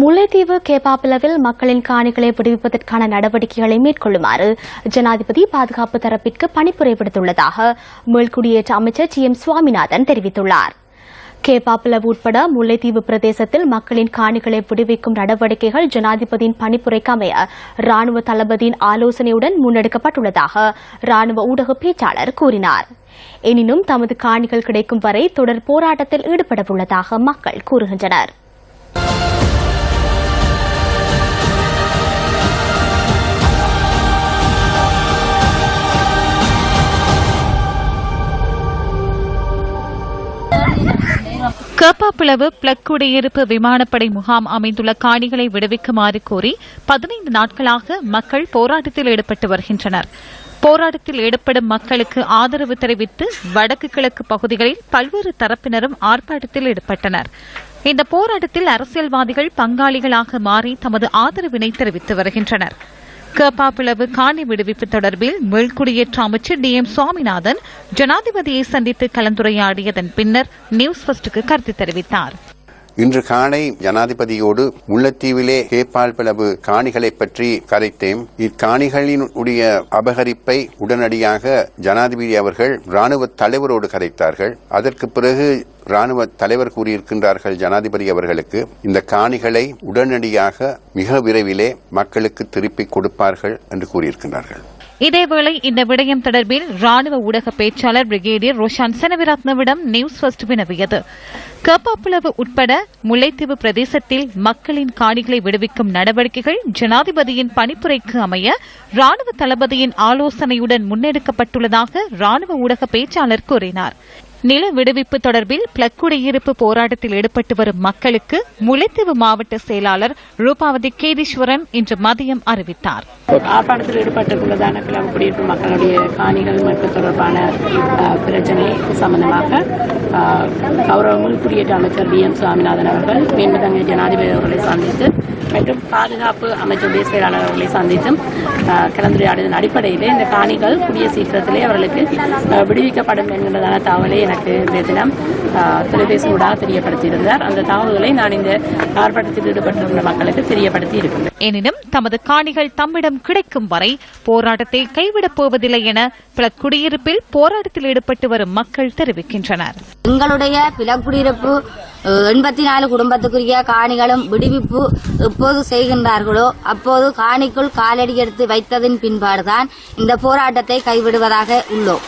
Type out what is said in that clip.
முல்லைத்தீவு கேப்பாப்பிலவில் மக்களின் காணிகளை விடுவிப்பதற்கான நடவடிக்கைகளை மேற்கொள்ளுமாறு ஜனாதிபதி பாதுகாப்பு தரப்பிற்கு பணிப்புரை விடுத்துள்ளதாக மேல்குடியேற்ற அமைச்சர் ஜி எம் சுவாமிநாதன் தெரிவித்துள்ளார். கேப்பாப்பிலவு உட்பட முல்லைத்தீவு பிரதேசத்தில் மக்களின் காணிகளை விடுவிக்கும் நடவடிக்கைகள் ஜனாதிபதியின் பணிப்புரைக்கு அமைய ராணுவ தளபதியின் ஆலோசனையுடன் முன்னெடுக்கப்பட்டுள்ளதாக ராணுவ ஊடக பேச்சாளர் கூறினார். எனினும் தமது காணிகள் கிடைக்கும் வரை தொடர் போராட்டத்தில் ஈடுபடவுள்ளதாக மக்கள் கூறுகின்றனர். கேப்பாப்பிளவு பிளக் குடியிருப்பு விமானப்படை முகாம் அமைந்துள்ள காணிகளை விடுவிக்குமாறு கோரி பதினைந்து நாட்களாக மக்கள் போராட்டத்தில் ஈடுபட்டு வருகின்றனர். போராட்டத்தில் ஈடுபடும் மக்களுக்கு ஆதரவு தெரிவித்து வடக்கு கிழக்கு பகுதிகளில் பல்வேறு தரப்பினரும் ஆர்ப்பாட்டத்தில் ஈடுபட்டனர். இந்த போராட்டத்தில் அரசியல்வாதிகள் பங்காளிகளாக மாறி தமது ஆதரவினை தெரிவித்து வருகின்றனர். கேப்பாப்பிளவு காணி விடுவிப்பு தொடர்பில் மீள்குடியேற்ற அமைச்சர் டி எம் சுவாமிநாதன் ஜனாதிபதியை சந்தித்து கலந்துரையாடியதன் பின்னர் நியூஸ் ஃபர்ஸ்டுக்கு கருத்து தெரிவித்தார். இன்று காலை ஜனாதிபதியோடு முல்லைத்தீவிலே கேப்பால் பிளவு காணிகளை பற்றி கதைத்தேன். இக்காணிகளின் உடைய அபகரிப்பை உடனடியாக ஜனாதிபதி அவர்கள் ராணுவ தலைவரோடு கரைத்தார்கள் அதற்கு பிறகு ராணுவ தலைவர் கூறியிருக்கின்றார்கள் ஜனாதிபதி அவர்களுக்கு இந்த காணிகளை உடனடியாக மிக விரைவிலே மக்களுக்கு திருப்பிக் கொடுப்பார்கள் என்று கூறியிருக்கின்றார்கள். இதேவேளை இந்த விடயம் தொடர்பில் ராணுவ ஊடக பேச்சாளர் பிரிகேடியர் ரோஷான் செனவிரத்னவிடம் நியூஸ் ஃபர்ஸ்ட் வினவியது. கேப்பாப்புலவு உட்பட முல்லைத்தீவு பிரதேசத்தில் மக்களின் காணிகளை விடுவிக்கும் நடவடிக்கைகள் ஜனாதிபதியின் பணிப்புரைக்கு அமைய ராணுவ தளபதியின் ஆலோசனையுடன் முன்னெடுக்கப்பட்டுள்ளதாக ராணுவ ஊடக பேச்சாளர் கூறினார். நில விடுவிப்பு தொடர்பில் பிளக் குடியிருப்பு போராட்டத்தில் ஈடுபட்டு வரும் மக்களுக்கு முல்லைத்தீவு மாவட்ட செயலாளர் ரூபாவதி கேதீஸ்வரன் இன்று மதியம் அறிவித்தார். ஆர்ப்பாட்டத்தில் ஈடுபட்டுள்ளதான பிளவு குடியிருப்பு மக்களுடைய காணிகள் மற்றும் தொடர்பான பிரச்சனை சம்பந்தமாக அஹ், கௌரவ முன் குடியேற்ற அமைச்சர் டி எம் சுவாமிநாதன் அவர்கள் மேன்மதங்க ஜனாதிபதி அவர்களை சந்தித்து மற்றும் பாதுகாப்பு அமைச்சருடைய செயலாளர் அவர்களை சந்தித்தும் அஹ், கலந்துரையாடியதன் அடிப்படையிலே இந்த காணிகள் கூடிய சீக்கிரத்திலே அவர்களுக்கு விடுவிக்கப்படும் என்கின்றதான தகவலை எனக்கு இன்றைய தினம் தொலைபேசி ஊடாக தெரியப்படுத்தியிருந்தார். அந்த தகவல்களை நான் இந்த ஆர்ப்பாட்டத்தில் ஈடுபட்டுள்ள மக்களுக்கு தெரியப்படுத்தி இருக்கின்றேன் எனினும் தமது காணிகள் தம்மிடம் கிடைக்கும் வரை போராட்டத்தை கைவிடப் போவதில்லை என பிளக் குடியிருப்பில் போராட்டத்தில் ஈடுபட்டு வரும் மக்கள் தெரிவிக்கின்றனர். எங்களுடைய பிளக்குடியிருப்பு எண்பத்தி நாலு குடும்பத்துக்குரிய காணிகளும் விடுவிப்பு எப்போது செய்கின்றார்களோ அப்போது காணிக்குள் காலடி எடுத்து வைத்ததின் பின்பாடுதான் இந்த போராட்டத்தை கைவிடுவதாக உள்ளோம்.